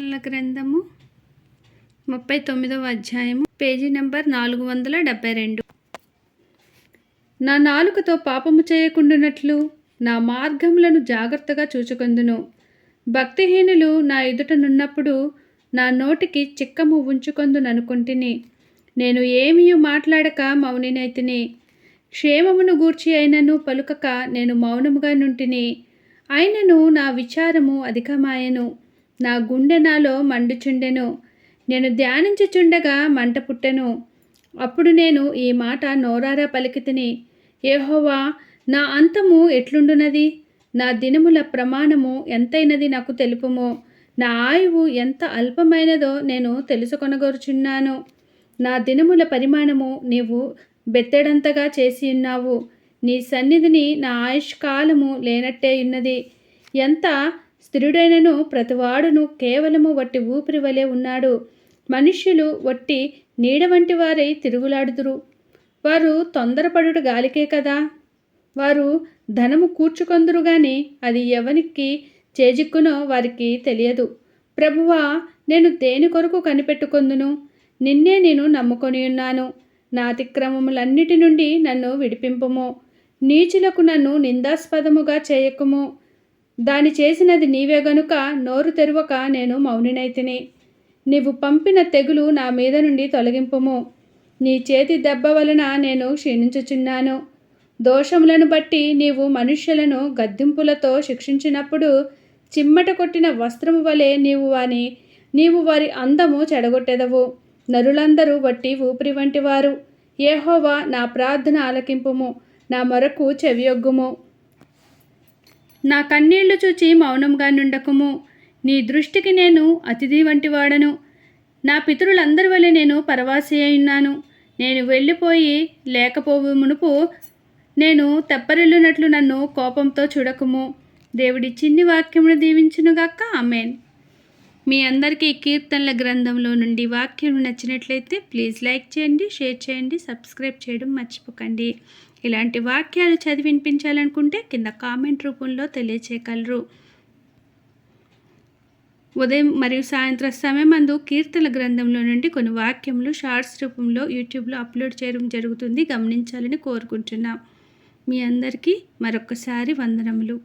కీర్తనల గ్రంథము ముప్పై తొమ్మిదవ అధ్యాయము పేజీ నెంబర్ నాలుగు వందల డెబ్బై రెండు. నా నాలుకతో పాపము చేయకుండానట్లు నా మార్గములను జాగ్రత్తగా చూచుకొందును. భక్తిహీనులు నా ఎదుటనున్నప్పుడు నా నోటికి చిక్కము ఉంచుకొందుననుకుంటుని. నేను ఏమీ మాట్లాడక మౌనినైతిని. క్షేమమును గూర్చి అయినను పలుకక నేను మౌనముగా నుంటిని. అయినను నా విచారము అధికమాయను. నా గుండె నాలో మండుచుండెను. నేను ధ్యానించుచుండగా మంట పుట్టెను. అప్పుడు నేను ఈ మాట నోరారా పలికితిని. ఏహోవా నా అంతము ఎట్లుండునది? నా దినముల ప్రమాణము ఎంతైనది నాకు తెలుపుము? నా ఆయువు ఎంత అల్పమైనదో నేను తెలుసుకొనగోరుచున్నాను. నా దినముల పరిమాణము నీవు బెత్తెడంతగా చేసి ఉన్నావు నీ సన్నిధిని నా ఆయుష్కాలము లేనట్టే ఉన్నది. ఎంత స్థిరుడైనను ప్రతివాడును కేవలము వట్టి ఊపిరి వలె ఉన్నాడు. మనుష్యులు వట్టి నీడ వంటి వారై తిరుగులాడుదురు. వారు తొందరపడుట గాలికే కదా. వారు ధనము కూర్చుకొందురు గాని అది ఎవనికి చేజిక్కునో వారికి తెలియదు. ప్రభువా నేను దేని కొరకు కనిపెట్టుకొందును? నిన్నే నేను నమ్ముకొని ఉన్నాను. నా అతిక్రమములన్నిటి నుండి నన్ను విడిపింపుము. నీచులకు నన్ను నిందాస్పదముగా చేయకుము. దాని చేసినది నీవే గనుక నోరు తెరువక నేను మౌనినైతిని. నీవు పంపిన తెగులు నా మీద నుండి తొలగింపుము. నీ చేతి దెబ్బ వలన నేను క్షీణించుచున్నాను. దోషములను బట్టి నీవు మనుష్యులను గద్దింపులతో శిక్షించినప్పుడు చిమ్మట కొట్టిన వస్త్రము వలె నీవు వాని నీవు వారి అందము చెడగొట్టెదవు. నరులందరూ వట్టి ఊపిరి వంటివారు. ఏహోవా నా ప్రార్థన ఆలకింపుము. నా మొరకు చెవియొగ్గుము. నా కన్నీళ్ళు చూచి మౌనంగా నుండకుము. నీ దృష్టికి నేను అతిథి వంటి వాడను నా పితరులందరి వలె నేను పరవాసి ఉన్నాను. నేను వెళ్ళిపోయి లేకపోవు మునుపు నేను తెప్పరిల్లునట్లు నన్ను కోపంతో చూడకుము. దేవుడి చిన్ని వాక్యమును దీవించునుగాక. ఆమెన్. మీ అందరికీ కీర్తనల గ్రంథంలో నుండి వాక్యం నచ్చినట్లయితే ప్లీజ్ లైక్ చేయండి షేర్ చేయండి సబ్స్క్రైబ్ చేయడం మర్చిపోకండి. ఇలాంటి వాక్యాలు చదివి వినిపించాలనుకుంటే కింద కామెంట్ రూపంలో తెలియచేయగలరు. ఉదయం మరియు సాయంత్రం సమయమందు కీర్తన గ్రంథంలో నుండి కొన్ని వాక్యములు షార్ట్స్ రూపంలో యూట్యూబ్లో అప్లోడ్ చేయడం జరుగుతుంది. గమనించాలని కోరుకుంటున్నాం. మీ అందరికీ మరొకసారి వందనములు.